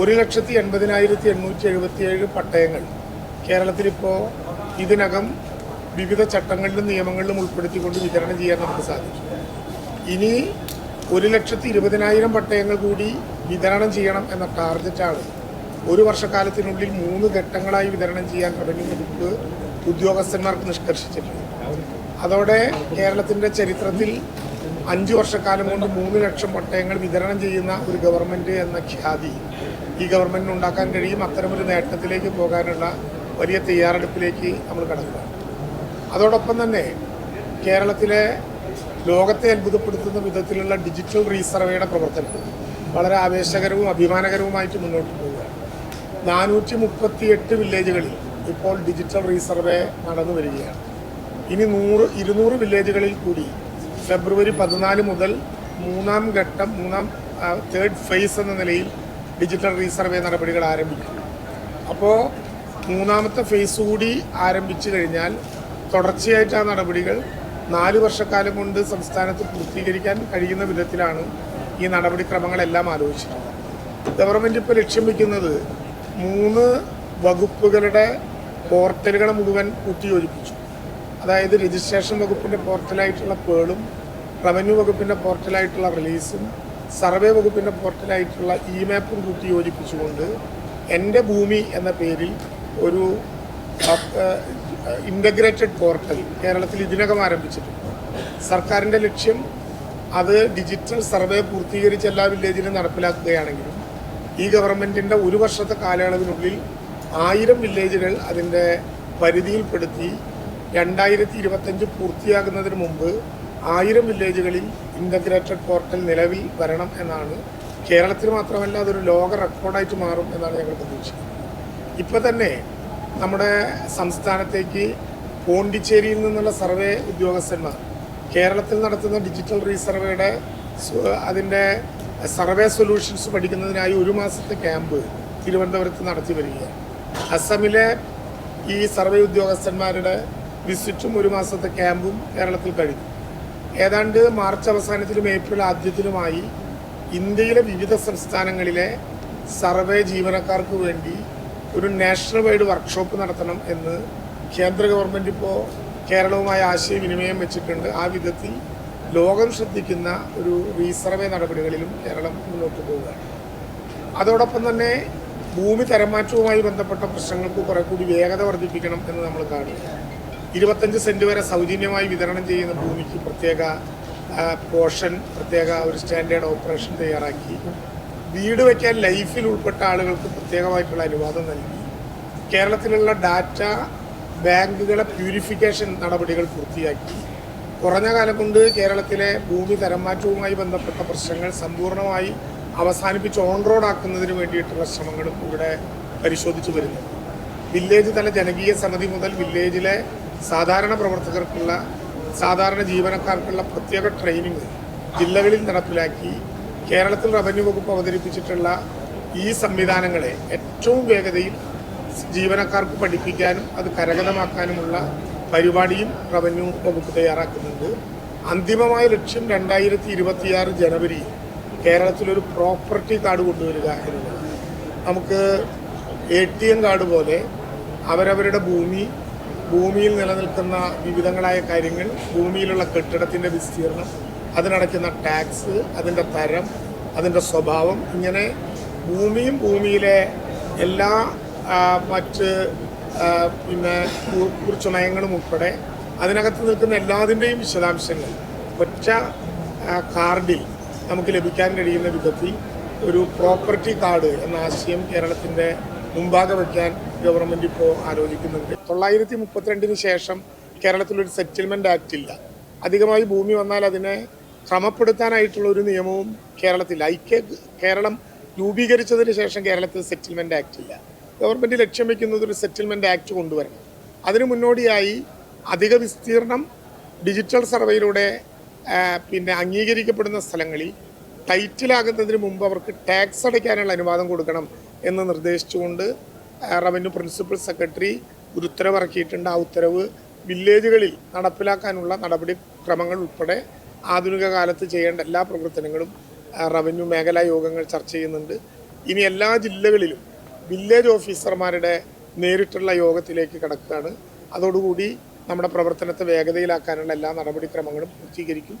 ഒരു ലക്ഷത്തി എൺപതിനായിരത്തി എണ്ണൂറ്റി എഴുപത്തിയേഴ് പട്ടയങ്ങൾ. കേരളത്തിലിപ്പോൾ ഇതിനകം വിവിധ ചട്ടങ്ങളിലും നിയമങ്ങളിലും ഉൾപ്പെടുത്തിക്കൊണ്ട് വിതരണം ചെയ്യാൻ നമുക്ക് സാധിക്കും ഇനി ഒരു ലക്ഷത്തി ഇരുപതിനായിരം പട്ടയങ്ങൾ കൂടി വിതരണം ചെയ്യണം എന്ന ടാർഗറ്റാണ് ഒരു വർഷക്കാലത്തിനുള്ളിൽ മൂന്ന് ഘട്ടങ്ങളായി വിതരണം ചെയ്യാൻ റവന്യൂ വകുപ്പ് ഉദ്യോഗസ്ഥന്മാർക്ക് നിഷ്കർഷിച്ചിട്ടുണ്ട്. അതോടെ കേരളത്തിന്റെ ചരിത്രത്തിൽ അഞ്ച് വർഷക്കാലം കൊണ്ട് മൂന്ന് ലക്ഷം പട്ടയങ്ങൾ വിതരണം ചെയ്യുന്ന ഒരു ഗവൺമെന്റ് എന്ന ഖ്യാതി ഈ ഗവൺമെന്റിന് ഉണ്ടാക്കാൻ കഴിയും. അത്തരമൊരു നേട്ടത്തിലേക്ക് പോകാനുള്ള വലിയ തയ്യാറെടുപ്പിലേക്ക് നമ്മൾ കടക്കുക അതോടൊപ്പം തന്നെ കേരളത്തിലെ ലോകത്തെ അത്ഭുതപ്പെടുത്തുന്ന വിധത്തിലുള്ള ഡിജിറ്റൽ റീസർവേയുടെ പ്രവർത്തനം വളരെ ആവേശകരവും അഭിമാനകരവുമായിട്ട് മുന്നോട്ട് പോവുക നാനൂറ്റി മുപ്പത്തി എട്ട് വില്ലേജുകളിൽ ഇപ്പോൾ ഡിജിറ്റൽ റീസർവേ നടന്നു വരികയാണ്. ഇനി നൂറ് ഇരുന്നൂറ് വില്ലേജുകളിൽ കൂടി ഫെബ്രുവരി പതിനാല് മുതൽ മൂന്നാം ഘട്ടം മൂന്നാം തേർഡ് ഫേസ് എന്ന നിലയിൽ ഡിജിറ്റൽ റീസർവേ നടപടികൾ ആരംഭിക്കും. അപ്പോൾ മൂന്നാമത്തെ ഫേസ് കൂടി ആരംഭിച്ചു കഴിഞ്ഞാൽ തുടർച്ചയായിട്ട് ആ നടപടികൾ. നാല് വർഷക്കാലം കൊണ്ട് സംസ്ഥാനത്ത് പൂർത്തീകരിക്കാൻ കഴിയുന്ന വിധത്തിലാണ് ഈ നടപടിക്രമങ്ങളെല്ലാം ആലോചിച്ചിട്ടുള്ളത്. ഗവൺമെന്റ് ഇപ്പോൾ ലക്ഷ്യം വയ്ക്കുന്നത് മൂന്ന് വകുപ്പുകളുടെ പോർട്ടലുകൾ മുഴുവൻ കൂട്ടിയോജിപ്പിച്ചു. അതായത് രജിസ്ട്രേഷൻ വകുപ്പിന്റെ പോർട്ടലായിട്ടുള്ള പേളും റവന്യൂ വകുപ്പിന്റെ പോർട്ടലായിട്ടുള്ള റിലീസും സർവേ വകുപ്പിന്റെ പോർട്ടലായിട്ടുള്ള ഇ മാപ്പും കൂട്ടി യോജിപ്പിച്ചുകൊണ്ട് എന്റെ ഭൂമി എന്ന പേരിൽ ഒരു ഇന്റഗ്രേറ്റഡ് പോർട്ടൽ കേരളത്തിൽ ഇതിനകം ആരംഭിച്ചിട്ടുണ്ട്. സർക്കാരിന്റെ ലക്ഷ്യം അത് ഡിജിറ്റൽ സർവേ പൂർത്തീകരിച്ച് എല്ലാ വില്ലേജിലും നടപ്പിലാക്കുകയാണെങ്കിലും ഈ ഗവൺമെന്റിന്റെ ഒരു വർഷത്തെ കാലയളവിനുള്ളിൽ ആയിരം വില്ലേജുകൾ അതിന്റെ പരിധിയിൽപ്പെടുത്തി രണ്ടായിരത്തി ഇരുപത്തഞ്ച് പൂർത്തിയാകുന്നതിന് മുമ്പ് ആയിരം വില്ലേജുകളിൽ ഇന്റഗ്രേറ്റഡ് പോർട്ടൽ നിലവിൽ വരണം എന്നാണ്. കേരളത്തിൽ മാത്രമല്ല അതൊരു ലോക റെക്കോർഡായിട്ട് മാറും എന്നാണ് ഞങ്ങൾ പ്രതീക്ഷിക്കുന്നത്. ഇപ്പോൾ തന്നെ നമ്മുടെ സംസ്ഥാനത്തേക്ക് പോണ്ടിച്ചേരിയിൽ നിന്നുള്ള സർവേ ഉദ്യോഗസ്ഥന്മാർ കേരളത്തിൽ നടത്തുന്ന ഡിജിറ്റൽ റീസർവേയുടെ അതിന്റെ സർവേ സൊല്യൂഷൻസ് പഠിക്കുന്നതിനായി ഒരു മാസത്തെ ക്യാമ്പ് തിരുവനന്തപുരത്ത് നടത്തി വരികയാണ്. അസമിലെ ഈ സർവേ ഉദ്യോഗസ്ഥന്മാരുടെ വിസിറ്റും ഒരു മാസത്തെ ക്യാമ്പും കേരളത്തിൽ കഴിഞ്ഞു. ഏതാണ്ട് മാർച്ച് അവസാനത്തിലും ഏപ്രിൽ ആദ്യത്തിലുമായി ഇന്ത്യയിലെ വിവിധ സംസ്ഥാനങ്ങളിലെ സർവേ ജീവനക്കാർക്ക് വേണ്ടി ഒരു നാഷണൽ വൈഡ് വർക്ക്ഷോപ്പ് നടത്തണം എന്ന് കേന്ദ്ര ഗവൺമെന്റ് ഇപ്പോൾ കേരളവുമായി ആശയവിനിമയം വെച്ചിട്ടുണ്ട്. ആ വിധത്തിൽ ലോകം ശ്രദ്ധിക്കുന്ന ഒരു റീസർവേ നടപടികളിലും കേരളം മുന്നോട്ട് പോവുകയാണ്. അതോടൊപ്പം തന്നെ ഭൂമി തരംമാറ്റവുമായി ബന്ധപ്പെട്ട പ്രശ്നങ്ങൾക്ക് കുറെ കൂടി വേഗത വർദ്ധിപ്പിക്കണം എന്ന് നമ്മൾ കാണുന്നു ഇരുപത്തഞ്ച് സെന്റ് വരെ സൗജന്യമായി വിതരണം ചെയ്യുന്ന ഭൂമിക്ക് പ്രത്യേക പോർഷൻ പ്രത്യേക ഒരു സ്റ്റാൻഡേർഡ് ഓപ്പറേഷൻ തയ്യാറാക്കി. വീട് വയ്ക്കാൻ ലൈഫിൽ ഉൾപ്പെട്ട ആളുകൾക്ക് പ്രത്യേകമായിട്ടുള്ള അനുവാദം നൽകി. കേരളത്തിലുള്ള ഡാറ്റ ബാങ്കുകളെ പ്യൂരിഫിക്കേഷൻ നടപടികൾ പൂർത്തിയാക്കി. കുറഞ്ഞ കാലം കൊണ്ട് കേരളത്തിലെ ഭൂമി തരംമാറ്റവുമായി ബന്ധപ്പെട്ട പ്രശ്നങ്ങൾ സമ്പൂർണമായി അവസാനിപ്പിച്ച് ഓൺ റോഡ് ആക്കുന്നതിന് വേണ്ടിയിട്ടുള്ള ശ്രമങ്ങളും ഇവിടെ പരിശോധിച്ചു വരുന്നു വില്ലേജ് തല ജനകീയ സമിതി മുതൽ വില്ലേജിലെ സാധാരണ പ്രവർത്തകർക്കുള്ള സാധാരണ ജീവനക്കാർക്കുള്ള പ്രത്യേക ട്രെയിനിങ് ജില്ലകളിൽ നടപ്പിലാക്കി കേരളത്തിൽ റവന്യൂ വകുപ്പ് അവതരിപ്പിച്ചിട്ടുള്ള ഈ സംവിധാനങ്ങളെ ഏറ്റവും വേഗതയിൽ ജീവനക്കാർക്ക് പഠിപ്പിക്കാനും അത് കരഗതമാക്കാനുമുള്ള പരിപാടിയും റവന്യൂ വകുപ്പ് തയ്യാറാക്കുന്നുണ്ട്. അന്തിമമായ ലക്ഷ്യം രണ്ടായിരത്തി ഇരുപത്തിയാറ് ജനുവരി കേരളത്തിലൊരു പ്രോപ്പർട്ടി കാർഡ് കൊണ്ടുവരിക എന്നുള്ളതാണ്. നമുക്ക് എ ടി എം കാർഡ് പോലെ അവരവരുടെ ഭൂമി ഭൂമിയിൽ നിലനിൽക്കുന്ന വിവിധങ്ങളായ കാര്യങ്ങൾ ഭൂമിയിലുള്ള കെട്ടിടത്തിന്റെ വിസ്തീർണം അതിനടയ്ക്കുന്ന ടാക്സ് അതിന്റെ തരം അതിന്റെ സ്വഭാവം ഇങ്ങനെ ഭൂമിയും ഭൂമിയിലെ എല്ലാ മറ്റ് പിന്നെ കു- കുറിച്ച് നയങ്ങളും ഉൾപ്പെടെ അതിനകത്ത് നിൽക്കുന്ന എല്ലാതിന്റെയും വിശദാംശങ്ങൾ ഒറ്റ കാർഡിൽ നമുക്ക് ലഭിക്കാൻ കഴിയുന്ന വിധത്തിൽ ഒരു പ്രോപ്പർട്ടി കാർഡ് എന്ന ആശയം കേരളത്തിന്റെ മുമ്പാകെ വയ്ക്കാൻ ഗവൺമെന്റ് ഇപ്പോൾ ആലോചിക്കുന്നുണ്ട് തൊള്ളായിരത്തി മുപ്പത്തിരണ്ടിന് ശേഷം കേരളത്തിൽ ഒരു സെറ്റിൽമെന്റ് ആക്ട് ഇല്ല. അധികമായി ഭൂമി വന്നാൽ അതിനെ ക്രമപ്പെടുത്താനായിട്ടുള്ള ഒരു നിയമവും കേരളത്തിൽ ഐക്യ കേരളം രൂപീകരിച്ചതിന് ശേഷം കേരളത്തിൽ സെറ്റിൽമെന്റ് ആക്ട് ഇല്ല. ഗവൺമെന്റ് ലക്ഷ്യം വയ്ക്കുന്നത് ഒരു സെറ്റിൽമെന്റ് ആക്ട് കൊണ്ടുവരണം. അതിനു മുന്നോടിയായി അധിക വിസ്തീർണം ഡിജിറ്റൽ സർവേയിലൂടെ പിന്നെ അംഗീകരിക്കപ്പെടുന്ന സ്ഥലങ്ങളിൽ ടൈറ്റിലാകുന്നതിന് മുമ്പ് അവർക്ക് ടാക്സ് അടയ്ക്കാനുള്ള അനുവാദം കൊടുക്കണം എന്ന് നിർദ്ദേശിച്ചുകൊണ്ട് റവന്യൂ പ്രിൻസിപ്പൽ സെക്രട്ടറി ഒരു ഉത്തരവ് ഇറക്കിയിട്ടുണ്ട് ആ ഉത്തരവ് വില്ലേജുകളിൽ നടപ്പിലാക്കാനുള്ള നടപടിക്രമങ്ങൾ ഉൾപ്പെടെ ആധുനിക കാലത്ത് ചെയ്യേണ്ട എല്ലാ പ്രവർത്തനങ്ങളും റവന്യൂ മേഖലാ യോഗങ്ങൾ ചർച്ച ചെയ്യുന്നുണ്ട്. ഇനി എല്ലാ ജില്ലകളിലും വില്ലേജ് ഓഫീസർമാരുടെ നേരിട്ടുള്ള യോഗത്തിലേക്ക് കടക്കുകയാണ്. അതോടുകൂടി നമ്മുടെ പ്രവർത്തനത്തെ വേഗതയിലാക്കാനുള്ള എല്ലാ നടപടിക്രമങ്ങളും പൂർത്തീകരിക്കും.